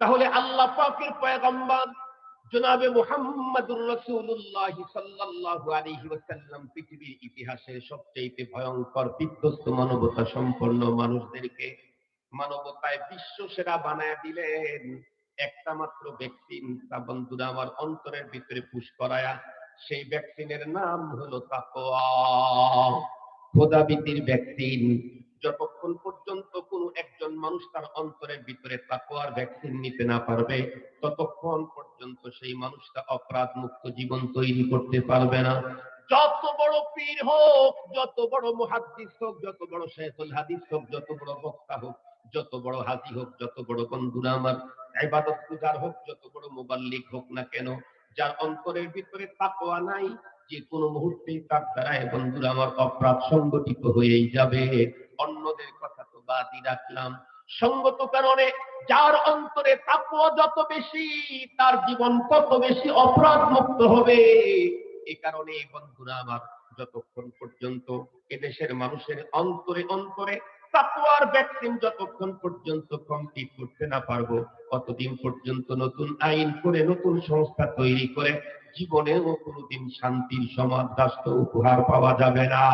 তাহলে আল্লাহ পাকের পয়গম্বর জনাবে মুহাম্মদুর রাসূলুল্লাহ সাল্লাল্লাহু আলাইহি ওয়াসাল্লাম পৃথিবীর ইতিহাসের সবচেয়ে ভয়ঙ্কর, বিধ্বস্ত, মানবতা সম্পন্ন মানুষদেরকে মানবতায় বিশ্ব সেরা বানায় দিলেন। একটা মাত্র ভ্যাকসিন, তা বন্ধুরা আমার অন্তরের ভিতরে পুশ করায়া, সেই ভ্যাকসিনের নাম হলো তাকওয়া। খোদাবিতির ভ্যাকসিন। যতক্ষণ পর্যন্ত মানুষ তার অন্তরের ভিতরে তাকওয়ার ভ্যাকসিন নিতে না পারবে, ততক্ষণ পর্যন্ত সেই মানুষটা অপরাধ মুক্ত জীবন তৈরি করতে পারবে না। যত বড় পীর হোক, যত বড় মুহাদ্দিস হোক, যত বড় শেখুল হাদিস হোক, যত বড় বক্তা হোক, যত বড় হাজি হোক, যত বড় বন্ধুরা আমার, ইবাদত গুজার হোক, যত বড় মুবাল্লিক হোক না কেন, যার অন্তরের ভিতরে তাকওয়া নাই, যে কোনো মুহূর্তেই তার দ্বারায় বন্ধুরা আমার অপরাধ সংগঠিত হয়েই যাবে। অন্যদের বাদই রাখলাম। সঙ্গত কারণে যার অন্তরে তাকওয়া যত বেশি, তার জীবন তত বেশি অপরাধ মুক্ত হবে। এ কারণে বন্ধুরা আমার, যতক্ষণ পর্যন্ত এদেশের মানুষের অন্তরে অন্তরে ভ্যাকসিন যতক্ষণ পর্যন্ত কমপ্লিট করতে না পারব, ততদিন পর্যন্ত নতুন আইন করে, নতুন সংস্থা তৈরি করে জীবনেও কোনোদিন শান্তির সমাজ উপহার পাওয়া যাবে না।